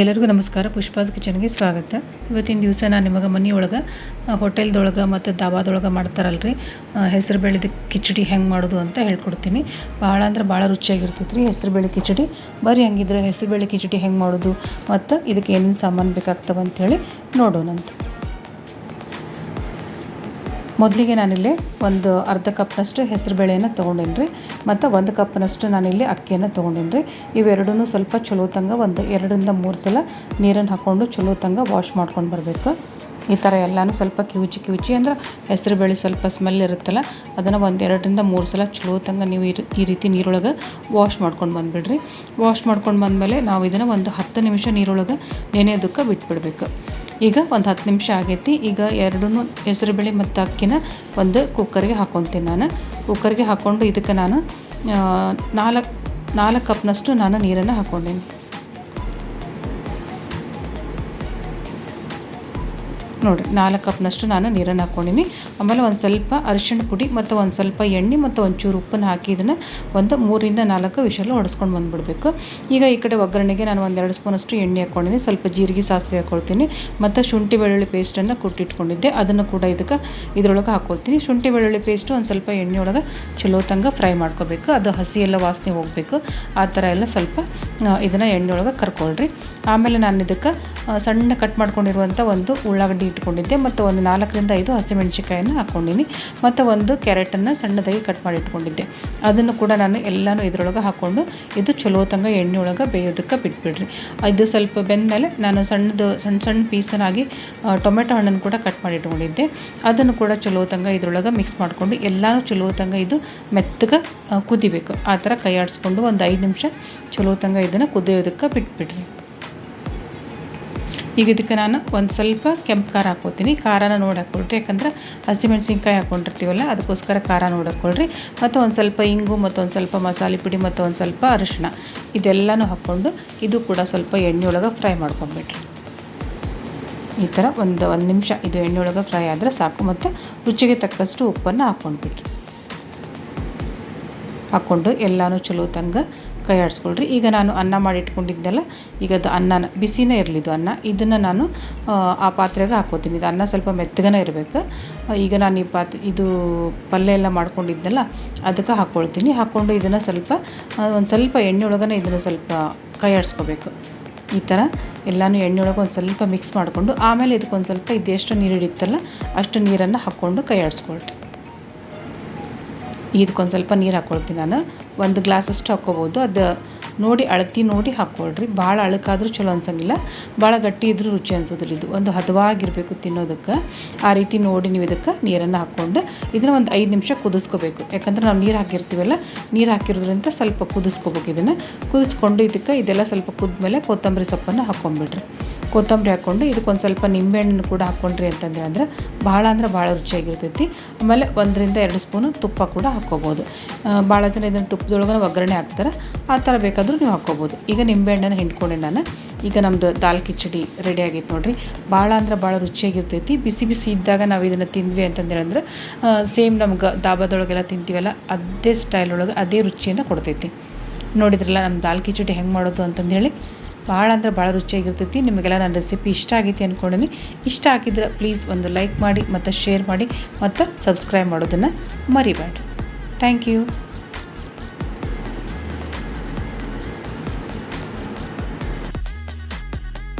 ಎಲ್ಲರಿಗೂ ನಮಸ್ಕಾರ. ಪುಷ್ಪಾಸ್ ಕಿಚನ್ಗೆ ಸ್ವಾಗತ. ಇವತ್ತಿನ ದಿವಸ ನಾನು ನಿಮಗೆ ಮನೆಯೊಳಗೆ ಹೋಟೆಲ್ದೊಳಗೆ ಮತ್ತು ದಾಬಾದೊಳಗೆ ಮಾಡ್ತಾರಲ್ರಿ. ಹೆಸರು ಬೇಳೆದು ಕಿಚಡಿ ಹೆಂಗೆ ಮಾಡೋದು ಅಂತ ಹೇಳ್ಕೊಡ್ತೀನಿ. ಭಾಳ ಅಂದ್ರೆ ಭಾಳ ರುಚಿಯಾಗಿರ್ತೈತೆ ರೀ ಹೆಸರು ಬೇಳೆ ಕಿಚಡಿ. ಬರೀ ಹಂಗಿದ್ರೆ ಹೆಸರು ಬೇಳೆ ಕಿಚಡಿ ಹೆಂಗೆ ಮಾಡೋದು ಮತ್ತು ಇದಕ್ಕೆ ಏನೇನು ಸಾಮಾನು ಬೇಕಾಗ್ತವೆ ಅಂಥೇಳಿ ನೋಡೋಣಂತ. ಮೊದಲಿಗೆ ನಾನಿಲ್ಲಿ ಒಂದು ಅರ್ಧ ಕಪ್ನಷ್ಟು ಹೆಸರು ಬೇಳೆಯನ್ನು ತೊಗೊಂಡೇನಿ ರೀ. ಮತ್ತು ಒಂದು ಕಪ್ನಷ್ಟು ನಾನಿಲ್ಲಿ ಅಕ್ಕಿಯನ್ನು ತೊಗೊಂಡೇನಿ ರೀ. ಇವೆರಡೂ ಸ್ವಲ್ಪ ಚಲೋ ತಂಗ ಒಂದು ಎರಡರಿಂದ ಮೂರು ಸಲ ನೀರನ್ನು ಹಾಕ್ಕೊಂಡು ಚಲೋ ತಂಗ ವಾಶ್ ಮಾಡ್ಕೊಂಡು ಬರಬೇಕು. ಈ ಥರ ಎಲ್ಲನೂ ಸ್ವಲ್ಪ ಕಿವುಚಿ ಕಿವುಚಿ ಅಂದ್ರೆ ಹೆಸರು ಬೇಳೆ ಸ್ವಲ್ಪ ಸ್ಮೆಲ್ ಇರುತ್ತಲ್ಲ, ಅದನ್ನು ಒಂದು ಎರಡರಿಂದ ಮೂರು ಸಲ ಚಲೋ ತಂಗ ನೀವು ಈ ರೀತಿ ನೀರೊಳಗೆ ವಾಶ್ ಮಾಡ್ಕೊಂಡು ಬಂದುಬಿಡ್ರಿ. ವಾಶ್ ಮಾಡ್ಕೊಂಡು ಬಂದಮೇಲೆ ನಾವು ಇದನ್ನು ಒಂದು ಹತ್ತು ನಿಮಿಷ ನೀರೊಳಗೆ ನೆನೆಯೋದಕ್ಕೆ ಬಿಟ್ಬಿಡ್ಬೇಕು. ಈಗ ಒಂದು ಹತ್ತು ನಿಮಿಷ ಆಗೈತಿ. ಈಗ ಎರಡೂ ಹೆಸರುಬೇಳೆ ಮತ್ತು ಅಕ್ಕಿನ ಒಂದು ಕುಕ್ಕರ್ಗೆ ಹಾಕ್ಕೊತೀನಿ ನಾನು. ಕುಕ್ಕರ್ಗೆ ಹಾಕ್ಕೊಂಡು ಇದಕ್ಕೆ ನಾನು ನಾಲ್ಕು ನಾಲ್ಕು ಕಪ್ನಷ್ಟು ನಾನು ನೀರನ್ನು ಹಾಕ್ಕೊಂಡೀನಿ ನೋಡಿರಿ, ನಾಲ್ಕು ಕಪ್ನಷ್ಟು ನಾನು ನೀರನ್ನು ಹಾಕ್ಕೊಂಡಿನಿ. ಆಮೇಲೆ ಒಂದು ಸ್ವಲ್ಪ ಅರಿಶಿಣ ಪುಡಿ ಮತ್ತು ಒಂದು ಸ್ವಲ್ಪ ಎಣ್ಣೆ ಮತ್ತು ಒಂಚೂರು ಉಪ್ಪನ್ನು ಹಾಕಿ ಇದನ್ನು ಒಂದು ಮೂರಿಂದ ನಾಲ್ಕು ವಿಷಲು ಹೊಡೆಸ್ಕೊಂಡು ಬಂದುಬಿಡ್ಬೇಕು. ಈಗ ಈ ಕಡೆ ಒಗ್ಗರಣೆಗೆ ನಾನು ಒಂದೆರಡು ಸ್ಪೂನಷ್ಟು ಎಣ್ಣೆ ಹಾಕ್ಕೊಂಡಿನಿ. ಸ್ವಲ್ಪ ಜೀರಿಗೆ ಸಾಸಿವೆ ಹಾಕ್ಕೊಳ್ತೀನಿ ಮತ್ತು ಶುಂಠಿ ಬೆಳ್ಳುಳ್ಳಿ ಪೇಸ್ಟನ್ನು ಕುಟ್ಟಿಟ್ಕೊಂಡಿದ್ದೆ. ಅದನ್ನು ಕೂಡ ಇದಕ್ಕೆ ಇದರೊಳಗೆ ಹಾಕ್ಕೊಳ್ತೀನಿ ಶುಂಠಿ ಬೆಳ್ಳುಳ್ಳಿ ಪೇಸ್ಟ್ ಒಂದು ಸ್ವಲ್ಪ ಎಣ್ಣೆ ಒಳಗೆ ಚಲೋ ತಂಗ ಫ್ರೈ ಮಾಡ್ಕೋಬೇಕು. ಅದು ಹಸಿ ಎಲ್ಲ ವಾಸನೆ ಹೋಗಬೇಕು. ಆ ಥರ ಎಲ್ಲ ಸ್ವಲ್ಪ ಇದನ್ನು ಎಣ್ಣೆ ಒಳಗೆ ಕರ್ಕೊಳ್ರಿ. ಆಮೇಲೆ ನಾನು ಇದಕ್ಕೆ ಸಣ್ಣ ಕಟ್ ಮಾಡ್ಕೊಂಡಿರುವಂಥ ಒಂದು ಉಳ್ಳಾಗಡ್ಡಿ ಇಟ್ಕೊಂಡಿದ್ದೆ. ಮತ್ತು ಒಂದು ನಾಲ್ಕರಿಂದ ಐದು ಹಸಿಮೆಣ್ಸಿಕಾಯನ್ನು ಹಾಕ್ಕೊಂಡಿನಿ ಮತ್ತು ಒಂದು ಕ್ಯಾರೆಟನ್ನು ಸಣ್ಣದಾಗಿ ಕಟ್ ಮಾಡಿ ಇಟ್ಕೊಂಡಿದ್ದೆ. ಅದನ್ನು ಕೂಡ ನಾನು ಎಲ್ಲನೂ ಇದರೊಳಗೆ ಹಾಕ್ಕೊಂಡು ಇದು ಚಲೋ ಎಣ್ಣೆ ಒಳಗೆ ಬೇಯೋದಕ್ಕೆ ಬಿಟ್ಬಿಡ್ರಿ. ಇದು ಸ್ವಲ್ಪ ಬೆಂದಮೇಲೆ ನಾನು ಸಣ್ಣದು ಸಣ್ಣ ಸಣ್ಣ ಪೀಸನ್ನಾಗಿ ಟೊಮೆಟೊ ಹಣ್ಣನ್ನು ಕೂಡ ಕಟ್ ಮಾಡಿ ಇಟ್ಕೊಂಡಿದ್ದೆ. ಅದನ್ನು ಕೂಡ ಚಲೋ ತಂಗ ಇದ್ರೊಳಗೆ ಮಿಕ್ಸ್ ಮಾಡಿಕೊಂಡು ಎಲ್ಲನೂ ಚಲೋ ತಂಗ ಇದು ಮೆತ್ತಗೆ ಕುದಿಬೇಕು. ಆ ಥರ ಕೈ ಆಡಿಸ್ಕೊಂಡು ಒಂದು ಐದು ನಿಮಿಷ ಚಲೋ ತಂಗ ಇದನ್ನು ಕುದಿಯೋದಕ್ಕೆ ಬಿಟ್ಬಿಡ್ರಿ. ಈಗ ಇದಕ್ಕೆ ನಾನು ಒಂದು ಸ್ವಲ್ಪ ಕೆಂಪು ಖಾರ ಹಾಕ್ಕೊತೀನಿ ಖಾರನ ನೋಡಿ ಯಾಕಂದ್ರೆ ಹಸಿಮೆಣ್ಸಿನ್ಕಾಯಿ ಹಾಕ್ಕೊಂಡಿರ್ತೀವಲ್ಲ, ಅದಕ್ಕೋಸ್ಕರ ಖಾರ ನೋಡಿ ಮತ್ತು ಒಂದು ಸ್ವಲ್ಪ ಇಂಗು, ಮತ್ತು ಒಂದು ಸ್ವಲ್ಪ ಮಸಾಲೆ ಪುಡಿ, ಮತ್ತು ಒಂದು ಸ್ವಲ್ಪ ಅರಿಶಿಣ, ಇದೆಲ್ಲನೂ ಹಾಕ್ಕೊಂಡು ಇದು ಕೂಡ ಸ್ವಲ್ಪ ಎಣ್ಣೆ ಒಳಗೆ ಫ್ರೈ ಮಾಡ್ಕೊಂಬಿಟ್ರಿ ಈ ಥರ ಒಂದು ಒಂದು ನಿಮಿಷ ಇದು ಎಣ್ಣೆ ಒಳಗೆ ಫ್ರೈ ಆದರೆ ಸಾಕು, ಮತ್ತು ರುಚಿಗೆ ತಕ್ಕಷ್ಟು ಉಪ್ಪನ್ನು ಹಾಕ್ಕೊಂಡ್ಬಿಟ್ರಿ ಹಾಕ್ಕೊಂಡು ಎಲ್ಲನೂ ಚಲೋ ತಂಗ ಕೈ ಆಡಿಸ್ಕೊಳ್ರಿ. ಈಗ ನಾನು ಅನ್ನ ಮಾಡಿ ಇಟ್ಕೊಂಡಿದ್ದೆಲ್ಲ ಈಗ ಅದು ಅನ್ನನ ಬಿಸಿನೇ ಇರಲಿದ್ದು ಅನ್ನ. ಇದನ್ನು ನಾನು ಆ, ಪಾತ್ರೆಗೆ ಹಾಕೋತೀನಿ ಇದು ಅನ್ನ ಸ್ವಲ್ಪ ಮೆತ್ತಗನೇ ಇರಬೇಕು. ಈಗ ನಾನು ಈ ಪಾತ್ರೆ ಇದು ಪಲ್ಯ ಎಲ್ಲ ಮಾಡ್ಕೊಂಡಿದ್ದೆಲ್ಲ ಅದಕ್ಕೆ ಹಾಕ್ಕೊಳ್ತೀನಿ. ಹಾಕ್ಕೊಂಡು ಇದನ್ನು ಸ್ವಲ್ಪ ಒಂದು ಸ್ವಲ್ಪ ಎಣ್ಣೆ ಒಳಗನೆ ಇದನ್ನು ಸ್ವಲ್ಪ ಕೈ ಆಡಿಸ್ಕೋಬೇಕು. ಈ ಥರ ಎಲ್ಲನೂ ಎಣ್ಣೆ ಒಳಗೆ ಒಂದು ಸ್ವಲ್ಪ ಮಿಕ್ಸ್ ಮಾಡಿಕೊಂಡು ಆಮೇಲೆ ಇದಕ್ಕೊಂದು ಸ್ವಲ್ಪ ಇದೆಷ್ಟು ನೀರು ಹಿಡಿಯುತ್ತಲ್ಲ ಅಷ್ಟು ನೀರನ್ನು ಹಾಕ್ಕೊಂಡು ಕೈ ಆಡಿಸ್ಕೊಳ್ರಿ. ಇದಕ್ಕೊಂದು ಸ್ವಲ್ಪ ನೀರು ಹಾಕ್ಕೊಳ್ತೀನಿ ನಾನು. ಒಂದು ಗ್ಲಾಸಷ್ಟು ಹಾಕ್ಕೋಬೋದು ಅದು ನೋಡಿ ಅಳತಿ ನೋಡಿ ಹಾಕ್ಕೊಳ್ರಿ ಭಾಳ ಅಳಕಾದ್ರೂ ಚಲೋ ಅನ್ಸಂಗಿಲ್ಲ. ಭಾಳ ಗಟ್ಟಿ ಇದ್ರೂ ರುಚಿ ಅನ್ಸೋದಿಲ್ಲ ಇದು. ಒಂದು ಹದವಾಗಿರಬೇಕು ತಿನ್ನೋದಕ್ಕೆ. ಆ ರೀತಿ ನೋಡಿ ನೀವು ಇದಕ್ಕೆ ನೀರನ್ನು ಹಾಕ್ಕೊಂಡು ಇದನ್ನು ಒಂದು ಐದು ನಿಮಿಷ ಕುದಿಸ್ಕೋಬೇಕು. ಯಾಕಂದ್ರೆ ನಾವು ನೀರು ಹಾಕಿರ್ತೀವಲ್ಲ, ನೀರು ಹಾಕಿರೋದ್ರಿಂದ ಸ್ವಲ್ಪ ಕುದಿಸ್ಕೋಬೇಕು ಇದನ್ನು. ಕುದಿಸ್ಕೊಂಡು ಇದಕ್ಕೆ ಇದೆಲ್ಲ ಸ್ವಲ್ಪ ಕುದ್ಮೇಲೆ ಕೊತ್ತಂಬರಿ ಸೊಪ್ಪನ್ನು ಹಾಕ್ಕೊಂಬಿಡ್ರಿ ಕೊತ್ತಂಬರಿ ಹಾಕ್ಕೊಂಡು ಇದಕ್ಕೊಂದು ಸ್ವಲ್ಪ ನಿಂಬೆಹಣ್ಣು ಕೂಡ ಹಾಕ್ಕೊಂಡ್ರಿ ಅಂತಂದ್ರೆ ಅಂದ್ರೆ ಭಾಳ ಅಂದ್ರೆ ಭಾಳ ರುಚಿಯಾಗಿರ್ತೈತಿ. ಆಮೇಲೆ ಒಂದರಿಂದ ಎರಡು ಸ್ಪೂನು ತುಪ್ಪ ಕೂಡ ಹಾಕ್ಕೋಬೋದು. ಭಾಳ ಜನ ಇದನ್ನು ತುಪ್ಪದೊಳಗೆ ಒಗ್ಗರಣೆ ಹಾಕ್ತಾರೆ. ಆ ಥರ ಬೇಕಾದರೂ ನೀವು ಹಾಕ್ಕೋಬೋದು. ಈಗ ನಿಂಬೆಹಣ್ಣನ್ನು ಹಿಂಡ್ಕೊಂಡೆ ನಾನು. ಈಗ ನಮ್ಮದು ದಾಲ್ ಕಿಚಡಿ ರೆಡಿ ಆಗೈತೆ ನೋಡಿರಿ. ಭಾಳ ಅಂದ್ರೆ ಭಾಳ ರುಚಿಯಾಗಿರ್ತೈತಿ. ಬಿಸಿ ಬಿಸಿ ಇದ್ದಾಗ ನಾವು ಇದನ್ನು ತಿಂದ್ವಿ ಅಂತಂದೇಳಂದ್ರೆ ಸೇಮ್ ನಮ್ಗೆ ದಾಬಾದೊಳಗೆಲ್ಲ ತಿಂತೀವಲ್ಲ, ಅದೇ ಸ್ಟೈಲ್ ಒಳಗೆ ಅದೇ ರುಚಿಯನ್ನು ಕೊಡ್ತೈತಿ. ನೋಡಿದ್ರಲ್ಲ ನಮ್ಮ ದಾಲ್ ಕಿಚಡಿ ಹೆಂಗೆ ಮಾಡೋದು ಅಂತಂದೇಳಿ ಭಾಳ ಅಂದ್ರೆ ಭಾಳ ರುಚಿಯಾಗಿರ್ತೈತಿ. ನಿಮಗೆಲ್ಲ ನನ್ನ ರೆಸಿಪಿ ಇಷ್ಟ ಆಗೈತಿ ಅಂದ್ಕೊಂಡಿನಿ ಇಷ್ಟ ಆಗಿದ್ರೆ ಪ್ಲೀಸ್ ಒಂದು ಲೈಕ್ ಮಾಡಿ ಮತ್ತು ಶೇರ್ ಮಾಡಿ ಮತ್ತು ಸಬ್ಸ್ಕ್ರೈಬ್ ಮಾಡೋದನ್ನು ಮರಿಬೇಡ್ರಿ ಥ್ಯಾಂಕ್ ಯು